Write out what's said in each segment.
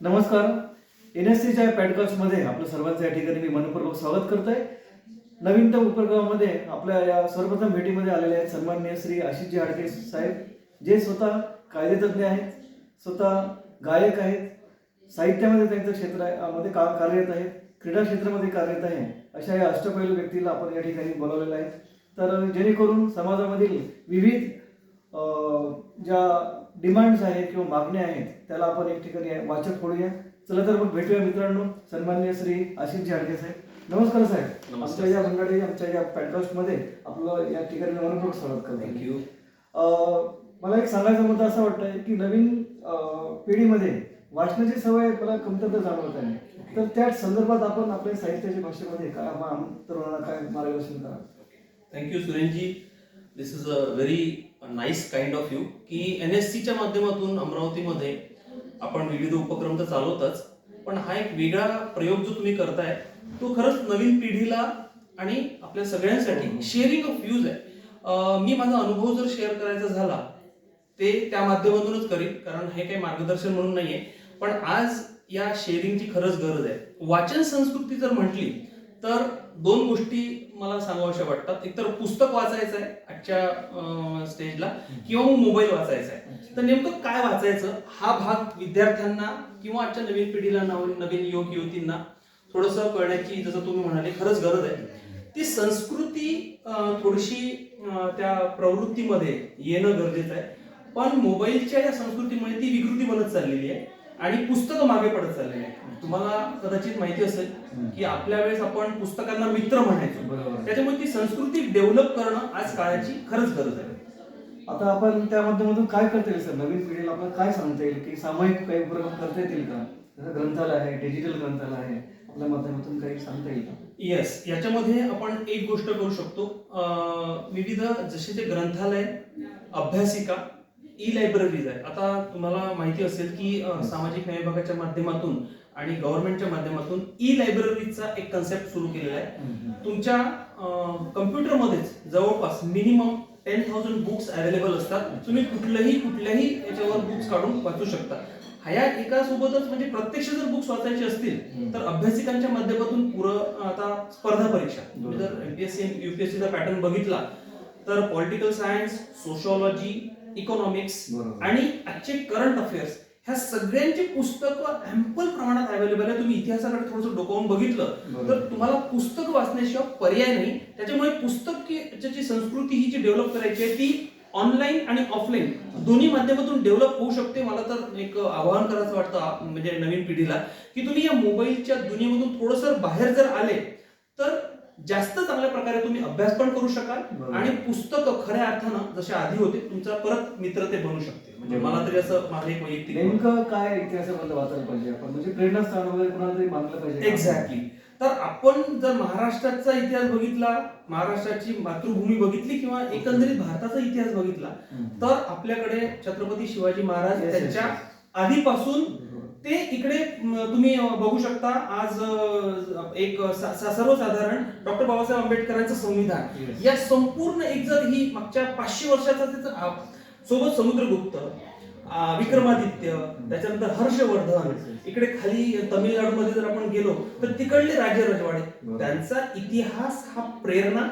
नमस्कार. N S सीच्या पॅडकास्टमध्ये आपलं सर्वांचं या ठिकाणी मी मनपूर्वक स्वागत करत आहे नवीनतम उपक्रमामध्ये आपल्या या सर्वप्रथम भेटीमध्ये आलेले आहेत सन्माननीय श्री आशिषजी हाडके साहेब जे स्वतः कायदेतज्ञ आहेत स्वतः गायक आहेत साहित्यामध्ये त्यांचं क्षेत्र आहे मध्ये काम कार्यरत आहेत क्रीडा क्षेत्रामध्ये कार्यरत आहे अशा या अष्टपैलू व्यक्तीला आपण या ठिकाणी बोलावलेलं आहे. तर जेणेकरून समाजामधील विविध ज्या डिमांड्स आहेत किंवा मागण्या आहेत त्याला आपण एक ठिकाणी वाचक फोडूया चला तर मग भेटूया मित्रांनो. सन्माननीय श्री आशिषजी हाडके साहेब. नमस्कार साहेब. आमच्या या मंडळी आमच्या या पॅडकास्टमध्ये आपलं या ठिकाणी मनपूर्वक स्वागत करतो. थँक्यू मला एक सांगायचा मुद्दा असा वाटतंय की नवीन पिढीमध्ये वाचनाची सवय मला कमतरता जाणवत आहे. तर त्या संदर्भात आपण आपल्या साहित्याच्या भाषेमध्ये काय तरुणांना काय मार्गदर्शन करा thank you Sureshji this is a very nice kind of you की एन एस सीच्या माध्यमातून अमरावतीमध्ये आपण विविध उपक्रम तर चालवतच पण हा एक वेगळा प्रयोग जो तुम्ही करताय तो खरंच नवीन पिढीला आणि आपल्या सगळ्यांसाठी शेअरिंग ऑफ व्ह्यूज आहे. मी माझा अनुभव जर शेअर करायचा झाला ते त्या माध्यमातूनच करीन कारण हे काही मार्गदर्शन म्हणून नाहीये. पण आज या शेअरिंगची खरंच गरज आहे. वाचन संस्कृती जर म्हटली तर दोन गोष्टी मला सांगाव्याशा वाटतात. एकतर पुस्तक वाचायचं आहे आजच्या स्टेजला किंवा मग मोबाईल वाचायचा आहे तर नेमकं काय वाचायचं? हा भाग विद्यार्थ्यांना किंवा आजच्या नवीन पिढीला नवीन युवक युवतींना थोडस कळण्याची जसं तुम्ही म्हणाले खरंच गरज आहे. ती संस्कृती थोडीशी त्या प्रवृत्तीमध्ये येणं गरजेचं आहे. पण मोबाईलच्या या संस्कृतीमुळे ती विकृती बनत चाललेली आहे. आणि पुस्तकं मागे पडत चाललेली आहे तुम्हाला कदाचित माहिती असेल की आपल्या वेळेस आपण पुस्तकांना मित्र म्हणायचो. बरोबर. त्याच्यामुळे ती संस्कृती डेव्हलप करणं आज काळाची खरंच गरज आहे. आता आपण त्या माध्यमातून काय करता येईल सर? नवीन पिढीला आपल्याला काय सांगता येईल? की सामायिक काही उपक्रम करता येतील का? जसं ग्रंथालय आहे डिजिटल ग्रंथालय आहे आपल्या माध्यमातून काही सांगता येईल का? येस याच्यामध्ये आपण एक गोष्ट करू शकतो. विविध जसे ते ग्रंथालय अभ्यासिका ई लायब्ररीज आहे आता तुम्हाला माहिती असेल की सामाजिक न्याय विभागाच्या माध्यमातून आणि गव्हर्नमेंटच्या माध्यमातून ई लायब्ररीचा एक कन्सेप्ट सुरू केलेला आहे. तुमच्या कम्प्युटरमध्येच जवळपास minimum ten thousand books available असतात. तुम्ही कुठलंही कुठल्याही याच्यावर बुक्स काढून वाचू शकता. ह्या एका सोबतच म्हणजे प्रत्यक्ष जर बुक्स वाचायचे असतील तर अभ्यासिकांच्या माध्यमातून पुरं आता स्पर्धा परीक्षा. जर एमपीएससी युपीएससीचा पॅटर्न बघितला तर पॉलिटिकल सायन्स सोशॉलॉजी इकॉनॉमिक्स. आणि आजचे करंट अफेअर्स ह्या सगळ्यांची पुस्तकं अँपल प्रमाणात अवेलेबल आहे तुम्ही इतिहासाकडे थोडंसं डोकावून बघितलं. तर तुम्हाला पुस्तक वाचण्याशिवाय पर्याय नाही त्याच्यामुळे पुस्तक ची संस्कृती ही जी डेव्हलप करायची आहे ती ऑनलाईन आणि ऑफलाईन दोन्ही माध्यमातून डेव्हलप होऊ शकते मला तर एक आवाहन करायचं वाटतं म्हणजे नवीन पिढीला की तुम्ही या मोबाईलच्या दुनियेमधून थोडंसं बाहेर जर आले जास्त चांगल्या प्रकारे तुम्ही अभ्यास पण करू शकाल. आणि पुस्तकं खऱ्या अर्थानं जसे आधी होते तुमचा परत मित्र ते बनू शकते म्हणजे. मला तरी असं माझं एक वैयक्तिक. नेमकं काय इतिहासाबद्दल वाचायला पाहिजे आपण म्हणजे प्रेरणास्थान वगैरे कोणाला तरी मानलं पाहिजे एक्झॅक्टली तर आपण जर महाराष्ट्राचा इतिहास बघितला महाराष्ट्राची मातृभूमी बघितली किंवा एकंदरीत भारताचा इतिहास बघितला. तर आपल्याकडे छत्रपती शिवाजी महाराज त्यांच्या. आधीपासून. ते इकडे तुम्ही बघू शकता आज एक सर्वसाधारण डॉक्टर बाबासाहेब आंबेडकरांचं संविधान. या संपूर्ण एक जर ही मागच्या पाचशे वर्षाचा त्याचं सोबत समुद्रगुप्त विक्रमादित्य त्याच्यानंतर हर्षवर्धन इकडे खाली तमिळनाडूमध्ये जर आपण गेलो तर तिकडले राजे रजवाडे. त्यांचा इतिहास हा प्रेरणा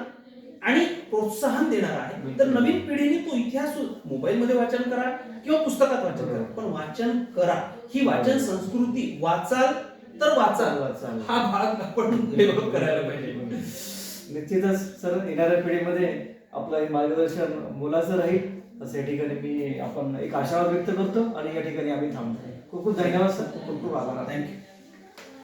आणि प्रोत्साहन देणारा आहे. तर. नवीन पिढीने तो इतिहास मोबाईल मध्ये वाचन करा किंवा पुस्तकात वाचन करा. पण वाचन करा. ही वाचन संस्कृती वाचाल तर वाचाल. वाचाल. हा भाग आपण डेव्हलप करायला पाहिजे. निश्चितच सर येणाऱ्या पिढीमध्ये आपलं हे मार्गदर्शन मोलाचं राहील. असं या ठिकाणी मी आपण एक आशावाद व्यक्त करतो आणि या ठिकाणी आम्ही थांबतो. खूप खूप धन्यवाद सर. खूप खूप आभार. थँक्यू